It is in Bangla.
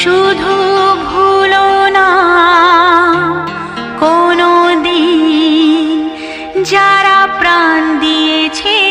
শুধু ভুলো না কোনো দিন যারা প্রাণ দিয়েছে